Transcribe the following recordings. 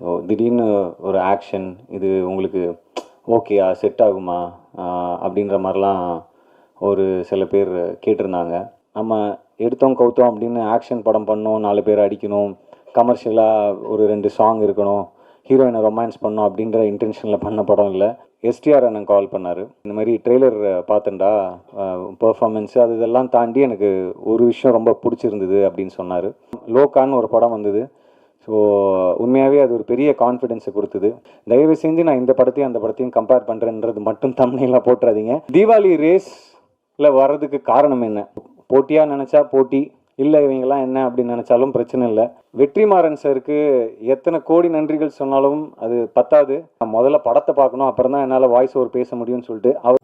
So திடீர்னு ஒரு action இது உங்களுக்கு ஓகேயா செட் ஆகுமா? அப்படின்ற மாதிரிலாம் ஒரு சில பேர் கேட்டிருந்தாங்க. நம்ம எடுத்தோம் கவுத்தோம் அப்படின்னு ஆக்ஷன் படம் பண்ணோம் நாலு பேர் அடிக்கணும் கமர்ஷியலாக ஒரு ரெண்டு சாங் இருக்கணும் ஹீரோயினை ரொமான்ஸ் பண்ணோம் அப்படின்ற இன்டென்ஷனில் பண்ண படம் இல்லை. எஸ்டிஆர் அண்ணன் கால் பண்ணார். இந்த மாதிரி ட்ரெய்லர் பார்த்தேன்டா பெர்ஃபார்மன்ஸு அது இதெல்லாம் தாண்டி எனக்கு ஒரு விஷயம் ரொம்ப பிடிச்சிருந்தது அப்படின்னு சொன்னார். லோகான்னு ஒரு படம் வந்தது. ஸோ உண்மையாகவே அது ஒரு பெரிய கான்ஃபிடென்ஸை கொடுத்தது. தயவு செஞ்சு நான் இந்த படத்தையும் அந்த படத்தையும் கம்பேர் பண்ணுறேன்றது மட்டும் தமிழில் போட்டுறாதீங்க. தீபாவளி ரேஸில் வர்றதுக்கு காரணம் என்ன? போட்டியாக நினச்சா போட்டி இல்லை இவங்கெல்லாம் என்ன அப்படின்னு நினச்சாலும் பிரச்சனை இல்லை. வெற்றிமாறன் சாருக்கு எத்தனை கோடி நன்றிகள் சொன்னாலும் அது பத்தாது. நான் முதல்ல படத்தை பார்க்கணும் அப்புறம் தான் என்னால் வாய்ஸ் ஓவர் பேச முடியும்னு சொல்லிட்டு அவர்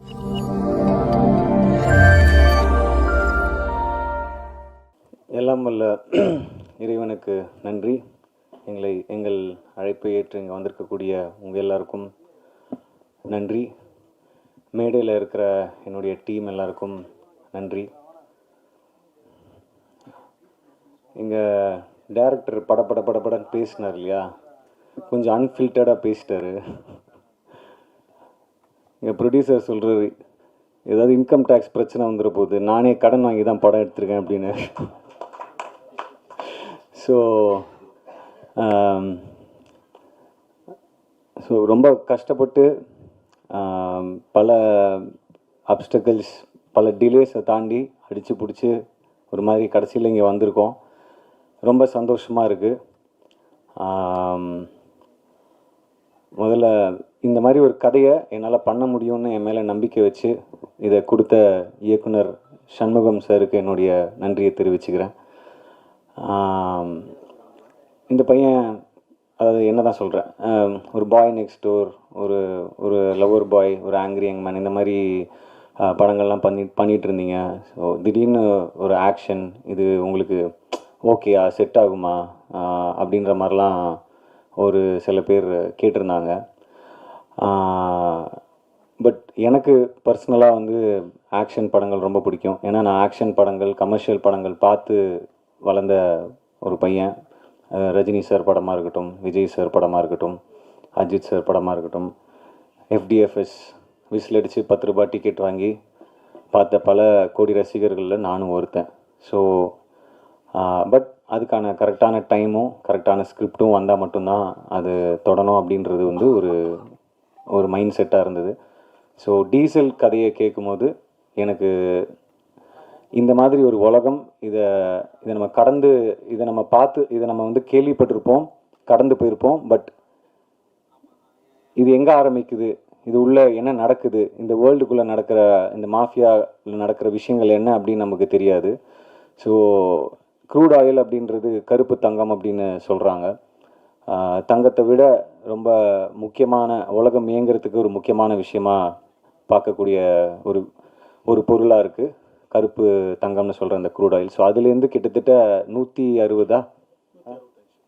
எல்லாம் வல்ல இறைவனுக்கு நன்றி. எங்களை எங்கள் அழைப்பை ஏற்று இங்கே வந்திருக்கக்கூடிய உங்கள் எல்லாருக்கும் நன்றி. மேடையில் இருக்கிற என்னுடைய டீம் எல்லாருக்கும் நன்றி. இங்கே டேரக்டர் பட பட பட படன்னு பேசினார் இல்லையா? கொஞ்சம் அன்ஃபில்டர்டாக பேசிட்டாரு. இங்கே ப்ரொடியூசர் சொல்கிறாரு ஏதாவது இன்கம் டேக்ஸ் பிரச்சனை வந்துட போகுது நானே கடன் வாங்கி தான் படம் எடுத்திருக்கேன் அப்படின்னு. ஸோ ஸோ ரொம்ப கஷ்டப்பட்டு பல அப்டக்கல்ஸ் பல டிலேஸை தாண்டி அடித்து பிடிச்சி ஒரு மாதிரி கடைசியில் இங்கே வந்திருக்கோம். ரொம்ப சந்தோஷமாக இருக்குது முதல்ல இந்த மாதிரி ஒரு கதையை என்னால் பண்ண முடியும்னு என் மேலே நம்பிக்கை வச்சு இதை கொடுத்த இயக்குனர் சண்முகம் சாருக்கு என்னுடைய நன்றியை தெரிவிச்சுக்கிறேன். இந்த பையன் அதாவது என்ன தான் சொல்கிறேன் ஒரு பாய் நெக்ஸ்ட் டோர் ஒரு ஒரு லவர் பாய் ஒரு ஆங்கிரி யங் மேன் இந்த மாதிரி படங்கள்லாம் பண்ணி பண்ணிகிட்டு இருந்தீங்க. ஸோ திடீர்னு ஒரு ஆக்ஷன் இது உங்களுக்கு ஓகேயா செட் ஆகுமா அப்படின்ற மாதிரிலாம் ஒரு சில பேர் கேட்டிருந்தாங்க. பட் எனக்கு பர்சனலாக வந்து ஆக்ஷன் படங்கள் ரொம்ப பிடிக்கும். ஏன்னா நான் ஆக்ஷன் படங்கள் கமர்ஷியல் படங்கள் பார்த்து வளர்ந்த ஒரு பையன். ரஜினி சார் படமாக இருக்கட்டும் விஜய் சார் படமாக இருக்கட்டும் அஜித் சார் படமாக இருக்கட்டும் எஃப்டிஎஃப்எஸ் விசில் அடித்து பத்து ரூபாய் டிக்கெட் வாங்கி பார்த்த பல கோடி ரசிகர்களில் நானும் ஒருத்தன். ஸோ பட் அதுக்கான கரெக்டான டைமும் கரெக்டான ஸ்கிரிப்டும் வந்தால் மட்டும்தான் அது தொடணும் அப்படின்றது வந்து ஒரு ஒரு மைண்ட் செட்டாக இருந்தது. ஸோ டீசல் கதையை கேட்கும்போது எனக்கு இந்த மாதிரி ஒரு உலகம் இதை இதை நம்ம கடந்து இதை நம்ம பார்த்து இதை நம்ம வந்து கேள்விப்பட்டிருப்போம் கடந்து போயிருப்போம். பட் இது எங்கே ஆரம்பிக்குது? இது உள்ள என்ன நடக்குது? இந்த வேர்ல்டுக்குள்ளே நடக்கிற இந்த மாஃபியாவில் நடக்கிற விஷயங்கள் என்ன அப்படின்னு நமக்கு தெரியாது. ஸோ க்ரூட் ஆயில் அப்படின்றது கருப்பு தங்கம் அப்படின்னு சொல்கிறாங்க தங்கத்தை விட ரொம்ப முக்கியமான உலகம் இயங்குறதுக்கு ஒரு முக்கியமான விஷயமாக பார்க்கக்கூடிய ஒரு ஒரு பொருளாக இருக்குது கருப்பு தங்கம்னு சொல்கிற அந்த க்ரூட் ஆயில் ஸோ அதுலேருந்து கிட்டத்தட்ட நூற்றி அறுபதா?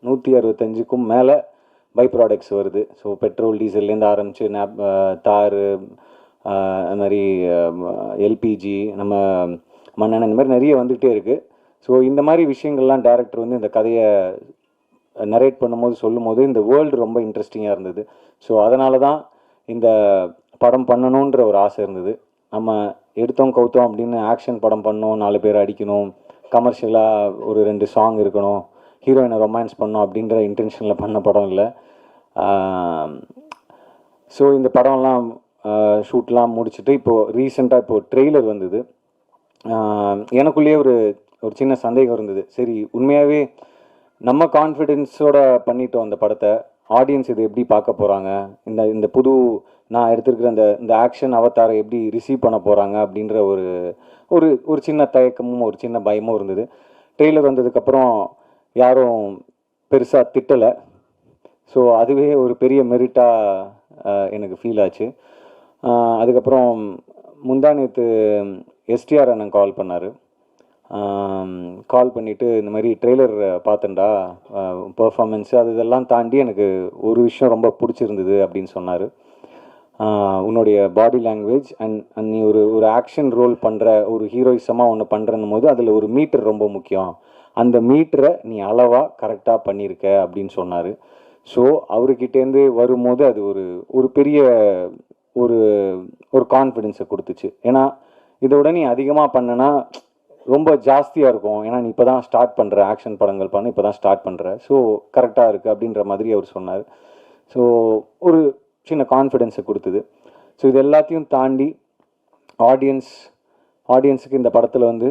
நூற்றி அறுபத்தஞ்சுக்கும் மேலே பை ப்ராடக்ட்ஸ் வருது ஸோ பெட்ரோல் டீசல்லேருந்து ஆரம்பித்து நேப் தார் அது மாதிரி எல்பிஜி நம்ம மண்ணெண்ணெய் இந்த மாதிரி நிறைய வந்துகிட்டே இருக்குது ஸோ இந்த மாதிரி விஷயங்கள்லாம் டேரக்டர் வந்து இந்த கதையை நரேட் பண்ணும்போது சொல்லும்போது இந்த வேர்ல்டு ரொம்ப இன்ட்ரெஸ்டிங்காக இருந்தது. ஸோ அதனால தான் இந்த படம் பண்ணணுன்ற ஒரு ஆசை இருந்தது. நம்ம எடுத்தோம் கவுத்தோம் அப்படின்னு ஆக்ஷன் படம் பண்ணோம் நாலு பேர் அடிக்கணும் கமர்ஷியலாக ஒரு ரெண்டு சாங் இருக்கணும் ஹீரோயினை ரொமான்ஸ் பண்ணோம் அப்படின்ற இன்டென்ஷனில் பண்ண படம் இல்லை. ஸோ இந்த படம்லாம் ஷூட்லாம் முடிச்சுட்டு இப்போது ரீசெண்டாக இப்போது ட்ரெய்லர் வந்தது. எனக்குள்ளேயே ஒரு ஒரு சின்ன சந்தேகம் இருந்தது. சரி உண்மையாகவே நம்ம கான்ஃபிடென்ஸோட பண்ணிட்டோம் அந்த படத்தை. ஆடியன்ஸ் இதை எப்படி பார்க்க போகிறாங்க இந்த இந்த புது நான் எடுத்திருக்கிற இந்த இந்த ஆக்ஷன் அவதாரை எப்படி ரிசீவ் பண்ண போகிறாங்க அப்படின்ற ஒரு ஒரு ஒரு சின்ன தயக்கமும் ஒரு சின்ன பயமும் இருந்தது. ட்ரெய்லர் வந்ததுக்கப்புறம் யாரும் பெருசாக திட்டலை. ஸோ அதுவே ஒரு பெரிய மெரிட்டாக எனக்கு ஃபீல் ஆச்சு. அதுக்கப்புறம் முந்தா நேற்று எஸ்டிஆர் அண்ணன் கால் பண்ணார். கால் பண்ணிவிட்டு இந்த மாதிரி ட்ரெய்லர் பார்த்தேன்டா. பர்ஃபாமென்ஸு அது இதெல்லாம் தாண்டி எனக்கு ஒரு விஷயம் ரொம்ப பிடிச்சிருந்தது அப்படின்னு சொன்னார். உன்னுடைய பாடி லாங்குவேஜ் அண்ட் நீ ஒரு ஒரு ஆக்ஷன் ரோல் பண்ணுற ஒரு ஹீரோயிசமாக ஒன்று பண்ணுறன்னும் போது அதில் ஒரு மீட்டர் ரொம்ப முக்கியம். அந்த மீட்டரை நீ அளவாக கரெக்டாக பண்ணியிருக்க அப்படின்னு சொன்னார். ஸோ அவர்கிட்டேருந்து வரும்போது அது ஒரு ஒரு பெரிய ஒரு ஒரு கான்ஃபிடென்ஸை கொடுத்துச்சு. ஏன்னா இதோட நீ அதிகமாக பண்ணனா ரொம்ப ஜாஸ்தியாக இருக்கும். ஏன்னா நீ இப்போ தான் ஸ்டார்ட் பண்ணுற ஆக்ஷன் படங்கள் பண்ண இப்போ தான் ஸ்டார்ட் பண்ணுற ஸோ கரெக்டாக இருக்குது அப்படின்ற மாதிரி அவர் சொன்னார். ஸோ ஒரு சின்ன கான்ஃபிடென்ஸை கொடுத்தது. ஸோ இது எல்லாத்தையும் தாண்டி ஆடியன்ஸ் ஆடியன்ஸுக்கு இந்த படத்தில் வந்து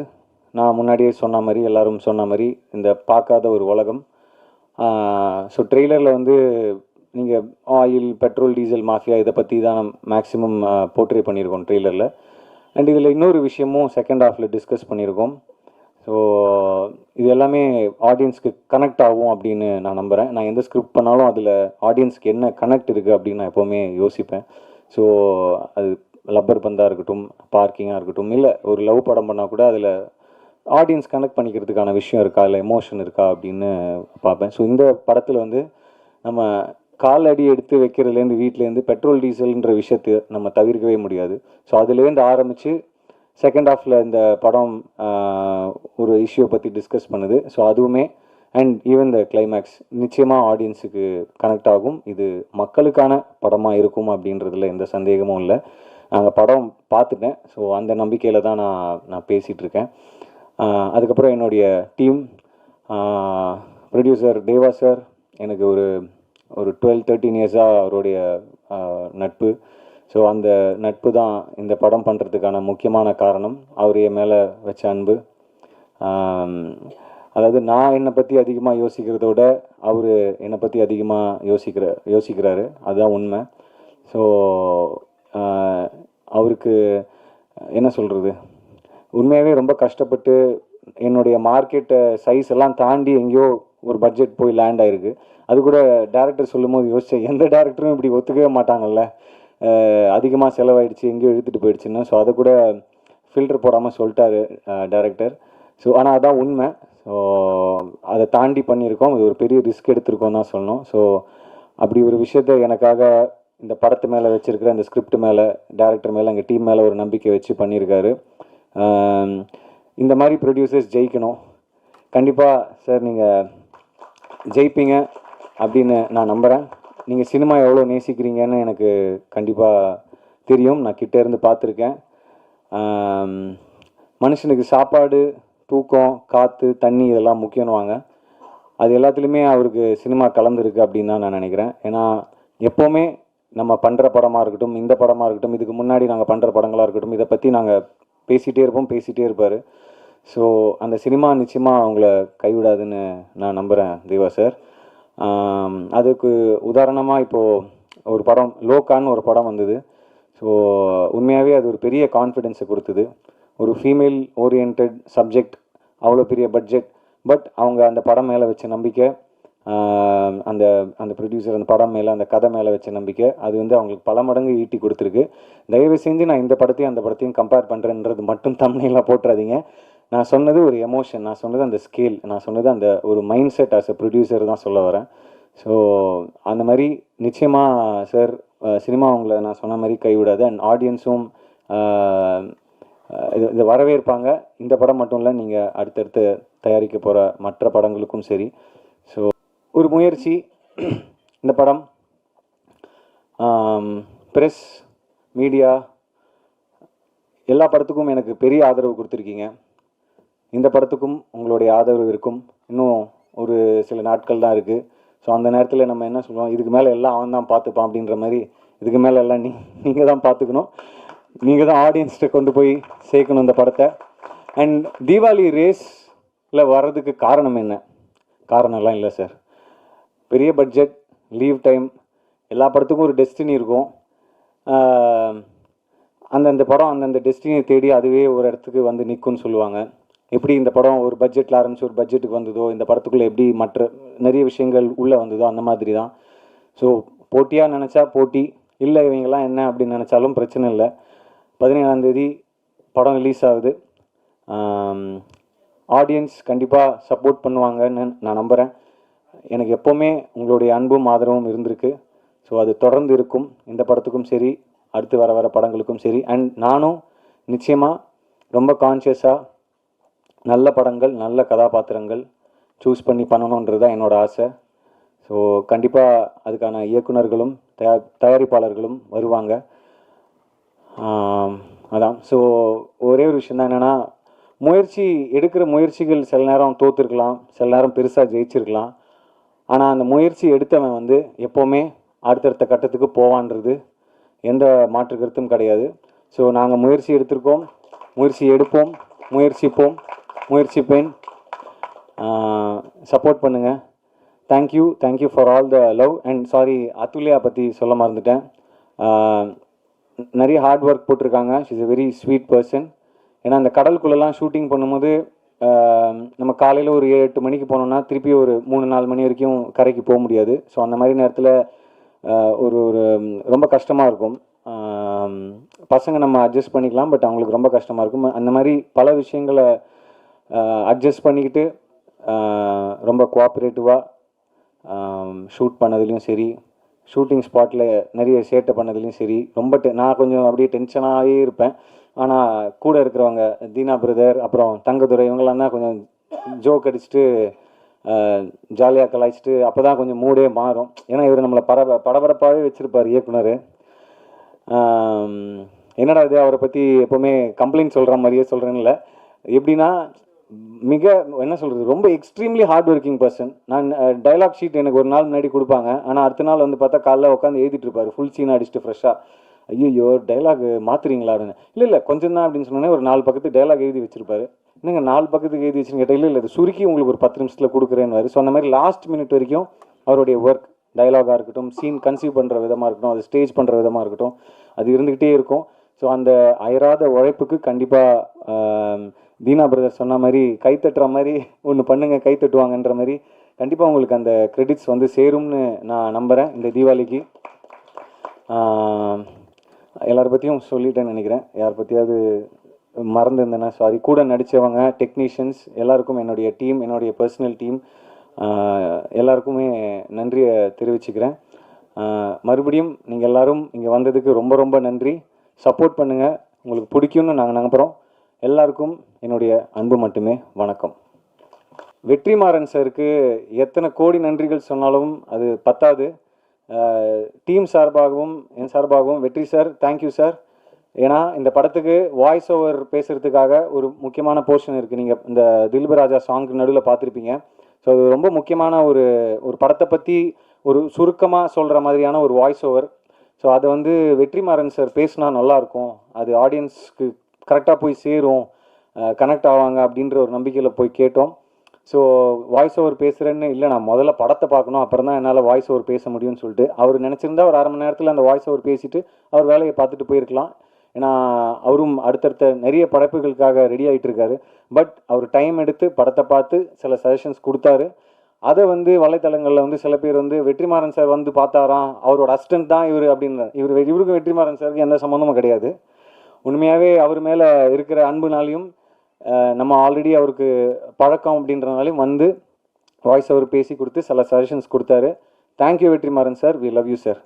நான் முன்னாடியே சொன்ன மாதிரி எல்லோரும் சொன்ன மாதிரி இந்த பார்க்காத ஒரு உலகம். ஸோ ட்ரெய்லரில் வந்து நீங்கள் ஆயில் பெட்ரோல் டீசல் மாஃபியா இதை பற்றி தான் மேக்ஸிமம் போர்ட்ரே பண்ணியிருக்கோம் ட்ரெய்லரில் அண்ட் இதில் இன்னொரு விஷயமும் செகண்ட் ஹாஃபில் டிஸ்கஸ் பண்ணியிருக்கோம். ஸோ இது எல்லாமே ஆடியன்ஸ்க்கு கனெக்ட் ஆகும் அப்படின்னு நான் நம்புகிறேன் நான் எந்த ஸ்கிரிப்ட் பண்ணாலும் அதில் ஆடியன்ஸ்க்கு என்ன கனெக்ட் இருக்குது அப்படின்னு நான் எப்போவுமே யோசிப்பேன். ஸோ அது லப்பர் பந்தாக இருக்கட்டும் பார்க்கிங்காக இருக்கட்டும் இல்லை ஒரு லவ் படம் பண்ணால் கூட அதில் ஆடியன்ஸ் கனெக்ட் பண்ணிக்கிறதுக்கான விஷயம் இருக்கா இல்லை எமோஷன் இருக்கா அப்படின்னு பார்ப்பேன். ஸோ இந்த படத்தில் வந்து நம்ம கால் அடி எடுத்து வைக்கிறதுலேருந்து வீட்டிலேருந்து பெட்ரோல் டீசல்ன்ற விஷயத்தை நம்ம தவிர்க்கவே முடியாது. ஸோ அதுலேருந்து ஆரம்பித்து செகண்ட் ஹாஃபில் இந்த படம் ஒரு இஷ்யூ பற்றி டிஸ்கஸ் பண்ணுது. ஸோ அதுவுமே அண்ட் ஈவன் த கிளைமேக்ஸ் நிச்சயமாக ஆடியன்ஸுக்கு கனெக்ட் ஆகும். இது மக்களுக்கான படமாக இருக்கும் அப்படின்றதுல எந்த சந்தேகமும் இல்லை. நாங்கள் படம் பார்த்துட்டேன். ஸோ அந்த நம்பிக்கையில் தான் நான் நான் பேசிகிட்ருக்கேன் அதுக்கப்புறம் என்னுடைய டீம் ப்ரொடியூசர் தேவா சார் எனக்கு ஒரு ஒரு டுவெல் தேர்ட்டீன் இயர்ஸாக அவருடைய நட்பு. ஸோ அந்த நட்பு தான் இந்த படம் பண்ணுறதுக்கான முக்கியமான காரணம். அவர் என் மேலே வச்ச அன்பு. அதாவது நான் என்னை பற்றி அதிகமாக யோசிக்கிறதோட அவர் என்னை பற்றி அதிகமாக யோசிக்கிற யோசிக்கிறாரு. அதுதான் உண்மை. ஸோ அவருக்கு என்ன சொல்கிறது உண்மையாகவே ரொம்ப கஷ்டப்பட்டு என்னுடைய மார்க்கெட்டை சைஸ் எல்லாம் தாண்டி எங்கேயோ ஒரு பட்ஜெட் போய் லேண்ட் ஆகிருக்கு அது கூட டேரக்டர் சொல்லும் போது யோசிச்சேன் எந்த டேரக்டரும் இப்படி ஒத்துக்கவே மாட்டாங்கல்ல. அதிகமாக செலவாயிடுச்சு எங்கேயோ இழுத்துட்டு போயிடுச்சுன்னு. ஸோ அதை கூட ஃபில்டர் போடாமல் சொல்லிட்டாரு டேரக்டர் ஸோ ஆனால் அதான் உண்மை. ஸோ அதை தாண்டி பண்ணியிருக்கோம். இது ஒரு பெரிய ரிஸ்க் எடுத்திருக்கோம் தான் சொல்லணும். ஸோ அப்படி ஒரு விஷயத்த எனக்காக இந்த படத்து மேலே வச்சுருக்கிற அந்த ஸ்கிரிப்ட் மேலே டேரக்டர் மேலே எங்கள் டீம் மேலே ஒரு நம்பிக்கை வச்சு பண்ணியிருக்காரு. இந்த மாதிரி ப்ரொடியூசர்ஸ் ஜெயிக்கணும். கண்டிப்பாக சார் நீங்கள் ஜெயிப்பீங்க. அப்படின்னு நான் நம்புகிறேன் நீங்கள் சினிமா எவ்வளோ நேசிக்கிறீங்கன்னு எனக்கு கண்டிப்பாக தெரியும். நான் கிட்டே இருந்து பார்த்துருக்கேன். மனுஷனுக்கு சாப்பாடு தூக்கம் காற்று தண்ணி இதெல்லாம் முக்கியம்னுவாங்க. அது எல்லாத்துலேயுமே அவருக்கு சினிமா கலந்துருக்கு அப்படின்னு தான் நான் நினைக்கிறேன். ஏன்னா எப்போவுமே நம்ம பண்ணுற படமாக இருக்கட்டும் இந்த படமாக இருக்கட்டும் இதுக்கு முன்னாடி நாங்கள் பண்ணுற படங்களாக இருக்கட்டும் இதை பற்றி நாங்கள் பேசிகிட்டே இருப்போம் பேசிகிட்டே இருப்பார். ஸோ அந்த சினிமா நிச்சயமாக அவங்கள கைவிடாதுன்னு நான் நம்புகிறேன் தேவா சார். அதுக்கு உதாரணமாக இப்போது ஒரு படம் லோகான்னு ஒரு படம் வந்தது. ஸோ உண்மையாகவே அது ஒரு பெரிய கான்ஃபிடென்ஸை கொடுத்தது. ஒரு ஃபீமேல் ஓரியன்ட் சப்ஜெக்ட் அவ்வளோ பெரிய பட்ஜெட் பட் அவங்க அந்த படம் மேலே வச்ச நம்பிக்கை அந்த அந்த ப்ரொடியூசர் அந்த படம் மேலே அந்த கதை மேலே வச்ச நம்பிக்கை அது வந்து அவங்களுக்கு பல மடங்கு ஈட்டி கொடுத்துருக்கு. தயவு செஞ்சு நான் இந்த படத்தையும் அந்த படத்தையும் கம்பேர் பண்ணுறேன்றது மட்டும் தமிழில் போட்டுறாதீங்க. நான் சொன்னது ஒரு எமோஷன் நான் சொன்னது அந்த ஸ்கேல் நான் சொன்னது அந்த ஒரு mind set as a producer தான் சொல்ல வரேன். ஸோ அந்த மாதிரி நிச்சயமாக சார் சினிமா உங்களை நான் சொன்ன மாதிரி கைவிடாது. அண்ட் ஆடியன்ஸும் இது இதை வரவேற்பாங்க. இந்த படம் மட்டும் இல்லை நீங்கள் அடுத்தடுத்து தயாரிக்க போகிற மற்ற படங்களுக்கும் சரி. ஸோ ஒரு முயற்சி. இந்த படம் ப்ரெஸ் மீடியா எல்லா படத்துக்கும் எனக்கு பெரிய ஆதரவு கொடுத்துருக்கீங்க. இந்த படத்துக்கும் உங்களுடைய ஆதரவு இருக்கும். இன்னும் ஒரு சில நாட்கள் தான் இருக்குது ஸோ அந்த நேரத்தில் நம்ம என்ன சொல்லுவோம்? இதுக்கு மேலே எல்லாம் அவன் தான் பார்த்துப்பான் அப்படின்ற மாதிரி இதுக்கு மேலே எல்லாம் நீ நீங்கள் தான் பார்த்துக்கணும். நீங்கள் தான் ஆடியன்ஸ்கிட்ட கொண்டு போய் சேர்க்கணும் இந்த படத்தை. அண்ட் தீபாவளி ரேஸில் வர்றதுக்கு காரணம் என்ன? காரணம்லாம் இல்லை சார் பெரிய பட்ஜெட் லீவ் டைம் எல்லா படத்துக்கும் ஒரு டெஸ்டினி இருக்கும். அந்தந்த படம் அந்தந்த டெஸ்டினியை தேடி அதுவே ஒரு இடத்துக்கு வந்து நிற்கும்னு சொல்லுவாங்க. எப்படி இந்த படம் ஒரு பட்ஜெட்டில் ஆரம்பிச்சு ஒரு பட்ஜெட்டுக்கு வந்ததோ இந்த படத்துக்குள்ளே எப்படி மற்ற நிறைய விஷயங்கள் உள்ளே வந்ததோ அந்த மாதிரி தான் ஸோ போட்டியாக நினச்சா போட்டி இல்லை இவங்கெல்லாம் என்ன அப்படின்னு நினச்சாலும் பிரச்சனை இல்லை. பதினேழாந்தேதி படம் ரிலீஸ் ஆகுது. ஆடியன்ஸ் கண்டிப்பாக சப்போர்ட் பண்ணுவாங்கன்னு நான் நம்புகிறேன் எனக்கு எப்போவுமே உங்களுடைய அன்பும் ஆதரவும் இருந்திருக்கு. ஸோ அது தொடர்ந்து இருக்கும். இந்த படத்துக்கும் சரி அடுத்து வர வர படங்களுக்கும் சரி. அண்ட் நானும் நிச்சயமாக ரொம்ப கான்ஷியஸாக நல்ல படங்கள் நல்ல கதாபாத்திரங்கள் சூஸ் பண்ணி பண்ணணுன்றது தான் என்னோட ஆசை. ஸோ கண்டிப்பாக அதுக்கான இயக்குனர்களும் தயா தயாரிப்பாளர்களும் வருவாங்க. அதான். ஸோ ஒரே ஒரு விஷயம் தான் என்னென்னா முயற்சி எடுக்கிற முயற்சிகள் சில நேரம் தோற்றுருக்கலாம் சில நேரம் பெருசாக ஜெயிச்சிருக்கலாம். ஆனால் அந்த முயற்சி எடுத்தவன் வந்து எப்போவுமே அடுத்தடுத்த கட்டத்துக்கு போவான்றது எந்த மாற்று கருத்தும் கிடையாது. ஸோ நாங்கள் முயற்சி எடுத்திருக்கோம் முயற்சி எடுப்போம் முயற்சிப்போம். முயற்சிப்பேன். சப்போர்ட் பண்ணுங்கள் thank you thank you for all the love and sorry Athulya பற்றி சொல்ல மறந்துட்டேன். நிறைய ஹார்ட் ஒர்க் போட்டிருக்காங்க. She's a very sweet person ஏன்னா அந்த கடலுக்குள்ளெல்லாம் ஷூட்டிங் பண்ணும்போது நம்ம காலையில் ஒரு ஏழு எட்டு மணிக்கு போனோம்னா திருப்பி ஒரு மூணு நாலு மணி வரைக்கும் கரைக்கு போக முடியாது. ஸோ அந்த மாதிரி நேரத்தில் ஒரு ஒரு ரொம்ப கஷ்டமாக இருக்கும். பசங்க நம்ம அட்ஜஸ்ட் பண்ணிக்கலாம் பட் அவங்களுக்கு ரொம்ப கஷ்டமாக இருக்கும். அந்த மாதிரி பல விஷயங்களை அட்ஜஸ்ட் பண்ணிக்கிட்டு ரொம்ப கோஆப்ரேட்டிவாக ஷூட் பண்ணதுலேயும் சரி ஷூட்டிங் ஸ்பாட்டில் நிறைய சேட்டை பண்ணதுலேயும் சரி ரொம்ப டெ நான் கொஞ்சம் அப்படியே டென்ஷனாகவே இருப்பேன். ஆனால் கூட இருக்கிறவங்க தீனா பிரதர் அப்புறம் தங்கதுரை இவங்கெல்லாம் தான் கொஞ்சம் ஜோக் அடிச்சுட்டு ஜாலியாக கலாய்ச்சிட்டு அப்போ தான் கொஞ்சம் மூடே மாறும். ஏன்னா இவர் நம்மளை பரப படபரப்பாகவே வச்சுருப்பார் இயக்குனர். என்னடா இது அவரை பற்றி எப்போவுமே கம்ப்ளைண்ட் சொல்கிற மாதிரியே சொல்கிறேன்ல எப்படின்னா மிக என்ன சொல்கிறது ரொம்ப எக்ஸ்ட்ரீம்லி ஹார்ட் ஒர்க்கிங் பர்சன் நான் டைலாக் ஷீட் எனக்கு ஒரு நாள் முன்னாடி கொடுப்பாங்க. ஆனால் அடுத்த நாள் வந்து பார்த்தா காலைல உட்காந்து எழுதிட்டு ஃபுல் சீன் அடிச்சுட்டு ஃப்ரெஷ்ஷாக ஐயோ டைலாக் மாத்துறீங்களா? அப்படின்னு. இல்லை இல்லை கொஞ்சம் தான் அப்படின்னு சொன்னோன்னே ஒரு நாலு பக்கத்து டைலாக் எழுதி வச்சிருப்பாரு. என்னங்க நாலு பக்கத்துக்கு எழுதி வச்சுன்னு கேட்டால் இல்லை இல்லை சுருக்கி உங்களுக்கு ஒரு பத்து நிமிஷத்தில் கொடுக்குறேன்னு ஸோ அந்த மாதிரி லாஸ்ட் மினிட் வரைக்கும் அவருடைய ஒர்க் டைலாகாக இருக்கட்டும் சீன் கன்சீவ் பண்ணுற விதமாக இருக்கட்டும் அது ஸ்டேஜ் பண்ணுற விதமாக இருக்கட்டும் அது இருந்துக்கிட்டே இருக்கும். ஸோ அந்த அயராத உழைப்புக்கு கண்டிப்பாக தீனா பிரதர் சொன்ன மாதிரி கை தட்டுற மாதிரி ஒன்று பண்ணுங்க கை தட்டுவாங்கன்ற மாதிரி கண்டிப்பாக உங்களுக்கு அந்த கிரெடிட்ஸ் வந்து சேரும்னு நான் நம்புகிறேன் இந்த தீபாவளிக்கு. எல்லாரை பற்றியும் சொல்லிட்டேன்னு நினைக்கிறேன். யார் பற்றியாவது மறந்துருந்தேன்னா சாரி கூட நடித்தவங்க டெக்னீஷியன்ஸ் எல்லாருக்கும் என்னுடைய டீம் என்னுடைய பர்சனல் டீம் எல்லாருக்குமே நன்றியை தெரிவிச்சுக்கிறேன். மறுபடியும் நீங்கள் எல்லோரும் இங்கே வந்ததுக்கு ரொம்ப ரொம்ப நன்றி. சப்போர்ட் பண்ணுங்கள் உங்களுக்கு பிடிக்கும்னு நாங்கள் நம்புகிறோம் எல்லாருக்கும் என்னுடைய அன்பு மட்டுமே வணக்கம். வெற்றிமாறன் சாருக்கு எத்தனை கோடி நன்றிகள் சொன்னாலும் அது பத்தாது. டீம் சார்பாகவும் என் சார்பாகவும் வெற்றி சார் தேங்க்யூ சார். ஏன்னா இந்த படத்துக்கு வாய்ஸ் ஓவர் பேசுகிறதுக்காக ஒரு முக்கியமான போர்ஷன் இருக்குது நீங்கள் இந்த தில்பராஜா சாங்க்கு நடுவில் பார்த்துருப்பீங்க. ஸோ அது ரொம்ப முக்கியமான ஒரு ஒரு படத்தை பற்றி ஒரு சுருக்கமாக சொல்கிற மாதிரியான ஒரு வாய்ஸ் ஓவர் ஸோ அதை வந்து வெற்றிமாறன் சார் பேசினா நல்லாயிருக்கும் அது ஆடியன்ஸ்க்கு கரெக்டாக போய் சேரும் கனெக்ட் ஆவாங்க அப்படின்ற ஒரு நம்பிக்கையில் போய் கேட்டோம். ஸோ வாய்ஸ் ஓவர் பேசுகிறேன்னு இல்லை நான் முதல்ல படத்தை பார்க்கணும் அப்புறம் தான் என்னால் வாய்ஸ் ஓவர் பேச முடியும்னு சொல்லிட்டு. அவர் நினச்சிருந்தா ஒரு அரை மணி நேரத்தில் அந்த வாய்ஸ் ஓவர் பேசிட்டு அவர் வேலையை பார்த்துட்டு போயிருக்கலாம். ஏன்னா அவரும் அடுத்தடுத்த நிறைய படைப்புகளுக்காக ரெடி ஆகிட்டு இருக்காரு. பட் அவர் டைம் எடுத்து படத்தை பார்த்து சில சஜஷன்ஸ் கொடுத்தாரு. அதை வந்து வலைத்தளங்களில் வந்து சில பேர் வந்து வெற்றிமாறன் சார் வந்து பார்த்தாராம் அவரோட அசிஸ்டன்ட் தான் இவர் அப்படின்ற இவர் இவருக்கும் வெற்றிமாறன் சாருக்கு எந்த சம்மந்தமும் கிடையாது. உண்மையாகவே அவர் மேலே இருக்கிற அன்புனாலையும் நம்ம ஆல்ரெடி அவருக்கு பழக்கம் அப்படின்றனாலையும் வந்து வாய்ஸ் அவர் பேசி கொடுத்து சில சஜஷன்ஸ் கொடுத்தாரு. Thank you Vetrimaaran sir we love you sir